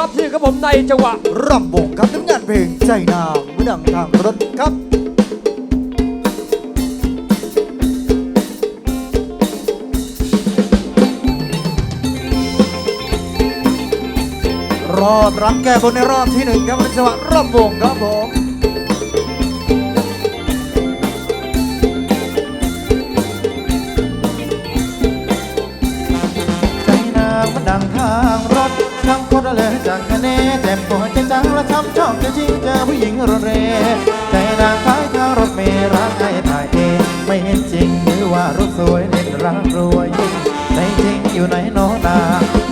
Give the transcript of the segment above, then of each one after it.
รับที่ครับผมในจังหวะรำวงครับน้ำงานเพลงใจนาเมือดังทางรถครับรอบรับแก้บนในรอบที่หนึ่งครับในจังหวะรำวงครับผม คะแต่ปวดใจจังและช้ำชอบจะจริงเจอผู้หญิงรถเรใจนางคล้ายทางรถเมล์รักให้ถ่ายเองไม่เห็นจริงหรือว่ารถสวยเล่นรักรวยยิ่งใจจริงอยู่ไหนโนนา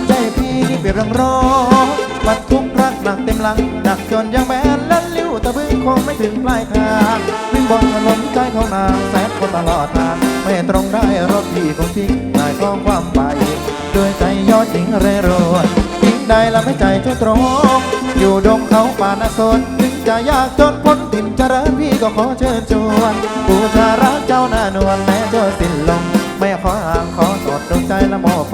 ใจพี่นี่เปรียบดังรถบรรทุกรักหนักเต็มหลังหนักจนยังแบนและลิ้วตะบึงคงไม่ถึงปลายทางวิ่งบนถนนใจของนางแสนคนตลอดทางไม่ตรงได้รถพี่คงทิ้งนายคลองความไปด้วยใจยอดหญิงเร่ร่อนหญิงใดละไม่ใจเจ้าตรง อยู่ดงเขาป่านาสนถึงจะยากจนพ้นถิ่นเจริญพี่ก็ขอเชิญชวนบูชารักเจ้าหน้านวลแม้เจ้าสิ้นลมไม่ขอห่างขอสอดดวงใจละมอบไฟ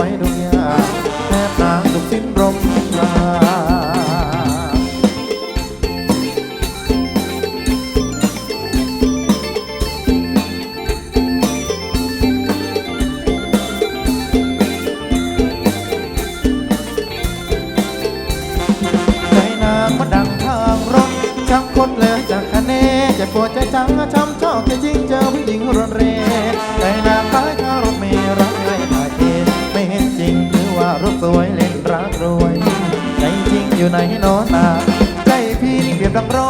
ถช่างคนเลยจากคะแนนจะปวดใจจังช้ำชอบใจจริงเจอผู้หญิงรถเรใจนางคล้ายทารถเมล์รักให้ถ่ายเทไม่เห็นจริงหรือว่ารถสวยเล่นรักรวยใจจริงอยู่ไหนโนอนนาใจพี่นี่เปรียบดังรอ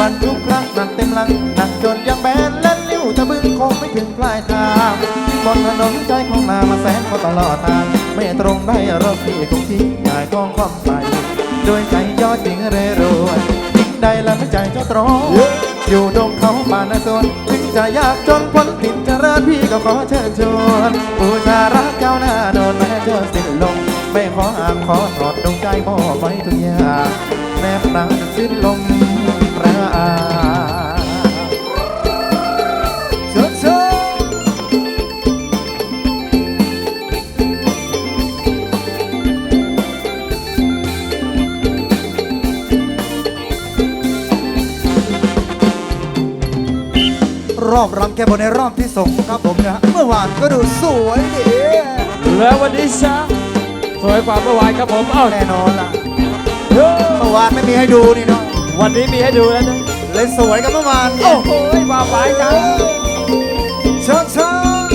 มันทุกครั้งหนักเต็มหลังหนักจนยังแบนและลิ้วตะบึงคงไม่ถึงปลายทางบนถนนใจของนามาแสนก็ตลอดทางไม่ตรงได้รถพี่คงทิ้งง่ายกองความไปด้วยใจยอดหญิงเร่รวย ใดละไม่ใจเจ้าตรอง อยู่ดงเขาป่านาสนถึงจะยากจนพ้นผิดจะเริญพี่ก็ขอเชิญชวนบูชารักเจ้าหน้าโดนแม่เจอสิ้นลมไม่ขออ้างขอถอดดวงใจมอบไว้ทุกอย่างแนบหนังสิ้นลมพระอา รอบรำแก้บนในรอบที่สองครับผมนะเมื่อวานก็ดูสวยดีแล้ววันนี้ช้าสวยกว่าเมื่อวานครับผมเอ้าแน่นอนล่ะเฮ้ยเมื่อวานไม่มีให้ดูนี่เนาะวันนี้มีให้ดูแล้วนะเลยสวยกับเมื่อวานโอ้โหมาไปจังเชิญเชิญ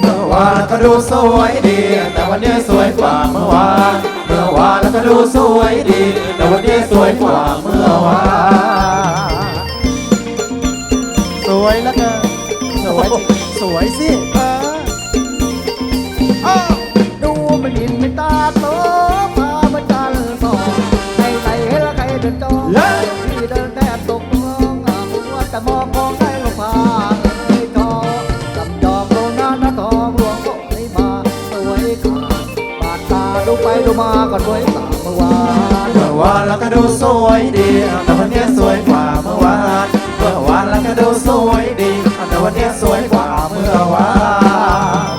เมื่อวานก็ดูสวยดี แต่วันนี้สวยกว่าเมื่อวานเมื่อวานก็ดูสวยดี แต่วันนี้สวยกว่าเมื่อวาน มาก็สวยตาเมื่อวานเมื่อวานแล้วก็ดูสวยดีแต่วันนี้สวยกว่าเมื่อวานเมื่อวานแล้วก็ดูสวยดีแต่วันนี้สวยกว่าเมื่อวาน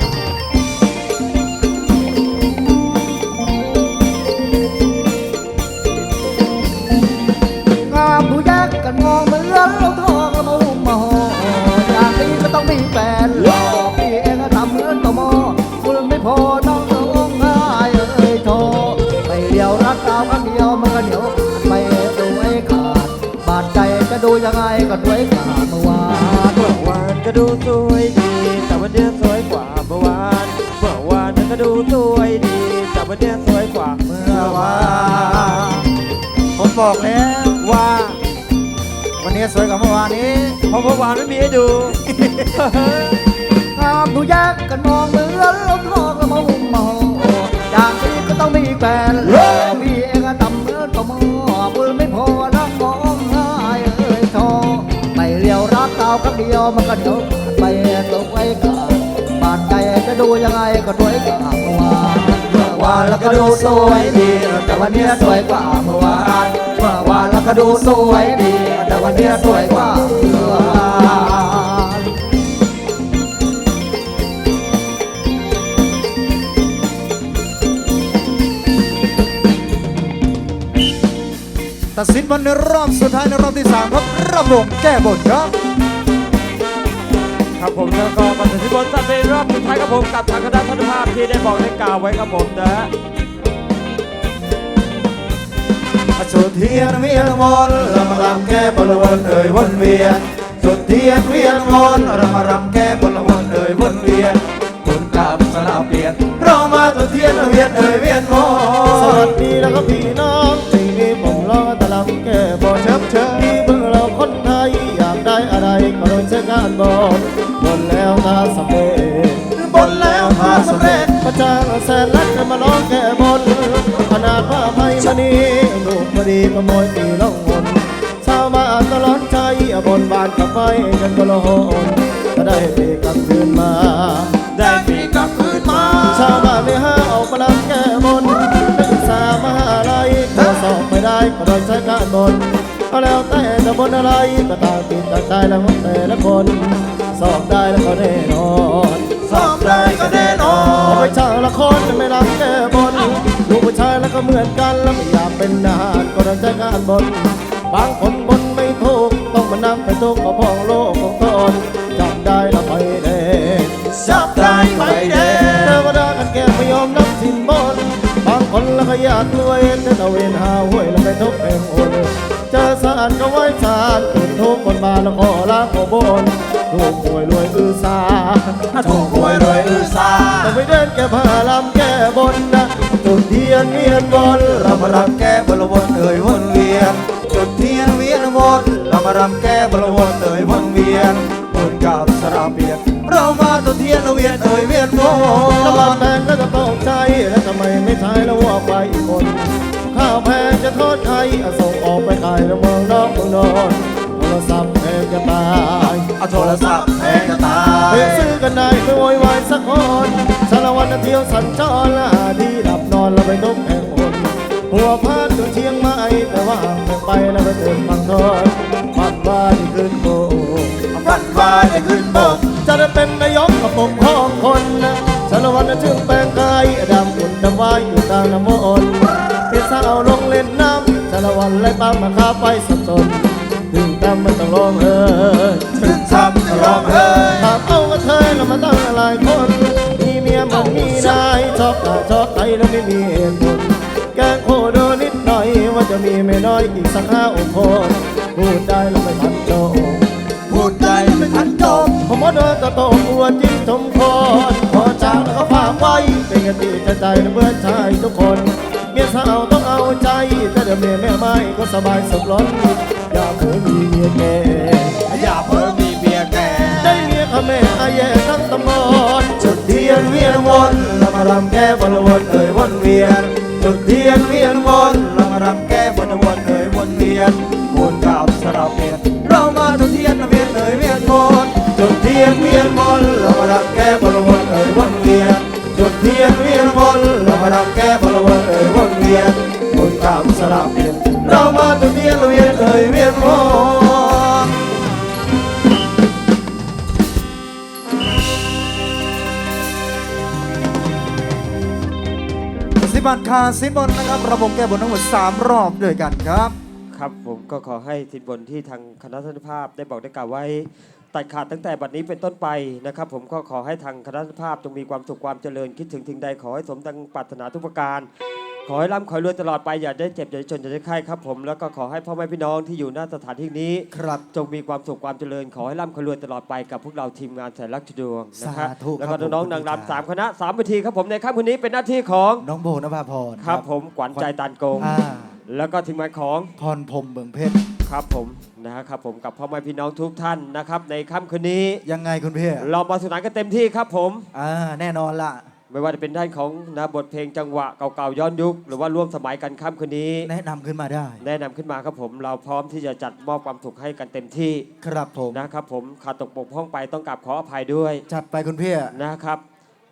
งามผู้ยักษ์กันมองเหมือนเราทองละมุมมาหออย่างนี้ก็ต้องมีแฟนหล่อพี่เองก็ทำเหมือนตวมอคุณไม่พอ ดูยังไงก็ด้วยขาดเมื่อวานเมื่อวานก็ดูสวยดีแต่วันนี้สวยกว่าเมื่อวานเมื่อวานก็ดูสวยดี แต่วันนี้สวยกว่าเมื่อวานผมบอกแล้วว่า วันนี้สวยกว่าเมื่อวานนี้เพราะเมื่อวานไม่มีให้ดู งามผู้ยักษ์กันมองเหมือนเราทองละมุมมาหออย่างนี้ก็ต้องมีแฟนหล่อพี่เองก็ทำเหมือนตวมอคุณ ครั้งเดียวมันก็เดี๋ยวไปตกไว้กันบาดใจจะดูยังไงก็ด้วยกับเมื่อวานเมื่อวานแล้วก็ดูสวยดีแต่วันนี้สวยกว่าเมื่อวานเมื่อวานแล้วก็ดูสวยดีแต่วันนี้สวยกว่าเมื่อวานตัดสินบนในรอบสุดท้ายในรอบที่สามครับระบบแก้บนครับ ครับผมแล้วก็มาถึงที่บนสัตว์ในรอบสุดท้ายครับผมกับทางคณะทัศนภาพที่ได้บอกได้กล่าวไว้ครับผมนะฮะจุดเทียนเวียนวนเรามารำแก้บนวนเอ่ยวนเวียนจุดเทียนเวียนวนเรามารำแก้บนวนเอ่ยวนเวียนคุณกลับสลับเปลี่ยนเรามาจุดเทียนเวียนเอ่ยเวียนวนสวัสดีแล้วก็พี่น้องสิ่งนี้ผมร้องตะลำแก่บอเชิบเชิบที่เพิ่งเราคนไทยอยากได้อะไรก็โดนใช้งานบอกบนแล้ว ถ้าสำเร็จบนแล้วถ้าสำเร็จพระจ้าแสนรักจะมาร้องแก่บนขนาดว่าไพ่มณีลูกพอดีขโมยตีล่องหนชาวบ้านตลอดใจบนบานกับไฟกันก็ละหนก็ได้ปีกลับคืนมา ได้ปีกลับคืนมา ชาวบ้านในห้าออกมาลำแก้บนนักศึกษามหาลัยตรวจสอบไม่ได้ก็โดนใช้การบนก็แล้วแต่จะบนอะไรก็ต่างติดต่างใจแล้วของแต่ละคน สอบได้แล้วก็แน่นอนสอบได้ก็แน่นอเอานไปช่างละครไม่รับแก้บนลูกผู้ชายแล้วก็เหมือนกันแล้วไม่อยากเป็นทหารก็โดนใช้การบน บางคนบนไม่ถูกต้องมานั่งไปทุกข์กับพ้องโลกของตนจำได้แล้วไปแน่จับได้ไปแดงเทวดากันแก้ไม่ยอมนับสินบนบางคนแล้วก็อยากรวยแต่ตะเวนหาหวยแล้วไปทุบแพงโอนเจอสารก็ไว้สารตุนทุกคนมาแล้วขอ หวยรวยอือซาแต่ไปเดินแก้ผ้าลำแก้บนนะจุดเทียนเวียนบนเรามารำแก้บนวนเอ่ยวนเวียน จุดเทียนเวียนวนเรามารำแก้บนวนเอ่ยวนเวียนวนกับสระเปียกเรามาจุดเทียนเวียนเอ่ยเวียนวน้ำมันนแพงก็จะต้องใจแล้วทำไมไม่ใช้แล้วว่าไปอีกคนข้าวแพงจะโทษใครเอาส่งออกไปขายแล้วเมืองนอกเมืองนอนโทรศัพท์แพงจะตายเอาโทรศัพท์ ยวสัญจรละที่ดับนอนแล้วไปนกแห่งคนหัวพาดถึงเชียงใหม่แต่ว่าห่งไปแล้วไปเดินบางทอนปัดบ้านขึ้นโบกฝันว่าจะขึ้นโบจะได้เป็นนายกกับผมของคนนะสารวัตรถึงแปลงกายดำอุ่นดำวายอยู่กลางน้ำมนต์เพี่สาวลงเล่นน้ำสารวัตรไล่ปั๊มมาข้าไปสับสนถึงดำมันต้องร้องเฮ้ย อบตาชอบไตแล้วไม่มีเหตุผลแกงโคโดนิดหน่อยว่าจะมีไม่น้อยอีกสักห้าองค์คนพูดได้แล้วไม่ทันโจพูดได้ไม่ทันจบผมว่าเดินตะโตหัวจิ้มชมคนขอจากแล้วก็ฝากไว้เป็นกติใจใจนะเพื่อนชายทุกคน เมียสาวต้องเอาใจถ้าเดี๋ยวเมียแม่ไม่ก็สบายสุขล้นอย่าเพิ่งมีเมียแก่อย่าเพิ่งมีเมียแก่ได้เมียข้าแม่อาแย่ทั้งตำบลจุดเทียนเวียนวน รามารำแก้บนวนเอ่ยวนเวียนจุดเทียนเวียนวนเรามารำแก้บนวนเอ่ยวนเวียนวนกับสระเปลี่ยนเรามาจุดเทียนเวียนเอ่ยเวียนวนจุดเทียนเวียนวนเรามารำแก้บนวนเอ่ยวนเวียนจุดเทียนเวียนวนเรามารำแก้บนวนเอ่ยวนเวียนวนกับสระเปลี่ยนเรามาจุดเทียนเวียนเอ่ยเวียนวน บัตรคาสินบนนะครับระบบแก้บนทั้งหมด 3 รอบด้วยกันครับ ครับผมก็ขอให้ทิศบนที่ทางคณะสันติภาพได้บอกได้กล่าวไว้ตัดขาดตั้งแต่บัดนี้เป็นต้นไปนะครับ ผมก็ขอให้ทางคณะสันติภาพจงมีความสุขความเจริญคิดถึงถึงใดขอให้สมดังปรารถนาทุกประการ ขอให้ร่ำขอให้รวยตลอดไปอย่าได้เจ็บอย่าได้จนอย่าได้ไข้ครับผมแล้วก็ขอให้พ่อแม่พี่น้องที่อยู่หน้าสถานที่นี้ครับจงมีความสุขความเจริญ ขอให้ร่ำขอให้รวยตลอดไปกับพวกเราทีมงานแสนรักชุดวงนะครับสาธุแล้วครัก็บน้องผมๆนางคุณพิธารำสามคณะสามเวทีครับผมในค่ำคืนนี้เป็นหน้าที่ของน้องโบนภาพรครับผมขวัญใจตานโกง อ่าแล้วก็ทีมงานของ พรพรหมเบืองเพชร ครับผมนะครับผมกับพ่อแม่พี่น้องทุกท่านนะครับในค่ำคืนนี้ ยังไงคุณพี่เรามาสนุกสนานกันเต็มที่ครับผม อ่าแน่นอนละ ไม่ว่าจะเป็นด้านของนะบทเพลงจังหวะเก่าๆย้อนยุค หรือว่าร่วมสมัยกันค่ำคืนนี้ แนะนำขึ้นมาได้ แนะนำขึ้นมาครับผมเราพร้อมที่จะจัดมอบความสุขให้กันเต็มที่ครับผมนะครับผมขาดตกบกพร่องไปต้องกราบขออภัยด้วย จัดไปคุณพี่ นะครับ